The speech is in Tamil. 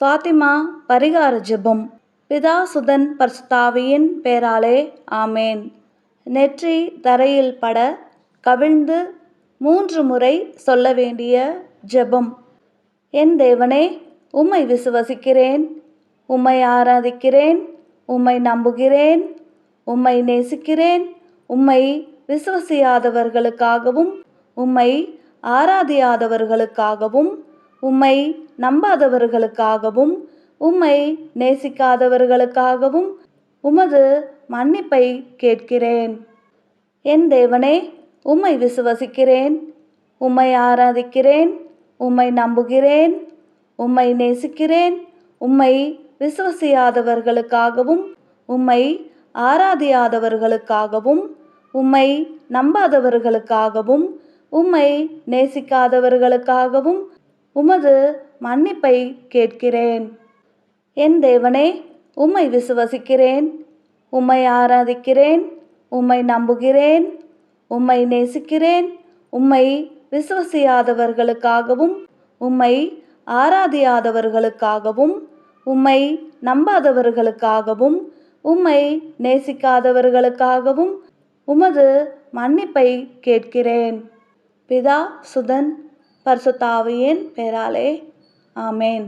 ஃபாத்திமா பரிகார ஜெபம். பிதா சுதன் பர்சுத்தாவியின் பேராலே ஆமேன். நெற்றி தரையில் பட கவிழ்ந்து மூன்று முறை சொல்ல வேண்டிய ஜெபம். என் தேவனே உம்மை விசுவசிக்கிறேன். உம்மை ஆராதிக்கிறேன். உம்மை நம்புகிறேன். உம்மை நேசிக்கிறேன். உம்மை விசுவசியாதவர்களுக்காகவும் உம்மை ஆராதியாதவர்களுக்காகவும் உம்மை நம்பாதவர்களுக்காகவும் உம்மை நேசிக்காதவர்களுக்காகவும் உமது மன்னிப்பை கேட்கிறேன். என் தேவனே உம்மை விசுவசிக்கிறேன். உம்மை ஆராதிக்கிறேன். உம்மை நம்புகிறேன். உம்மை நேசிக்கிறேன். உம்மை விசுவசியாதவர்களுக்காகவும் உம்மை ஆராதியாதவர்களுக்காகவும் உம்மை நம்பாதவர்களுக்காகவும் உம்மை நேசிக்காதவர்களுக்காகவும் உமது மன்னிப்பை கேட்கிறேன். என் தேவனே உம்மை விசுவசிக்கிறேன். உம்மை ஆராதிக்கிறேன். உம்மை நம்புகிறேன். உம்மை நேசிக்கிறேன். உம்மை விசுவசியாதவர்களுக்காகவும் உம்மை ஆராதியாதவர்களுக்காகவும் உம்மை நம்பாதவர்களுக்காகவும் உம்மை நேசிக்காதவர்களுக்காகவும் உமது மன்னிப்பை கேட்கிறேன். பிதா சுதன் பரிசுத்தாவியின் பேராலே ஆமேன்.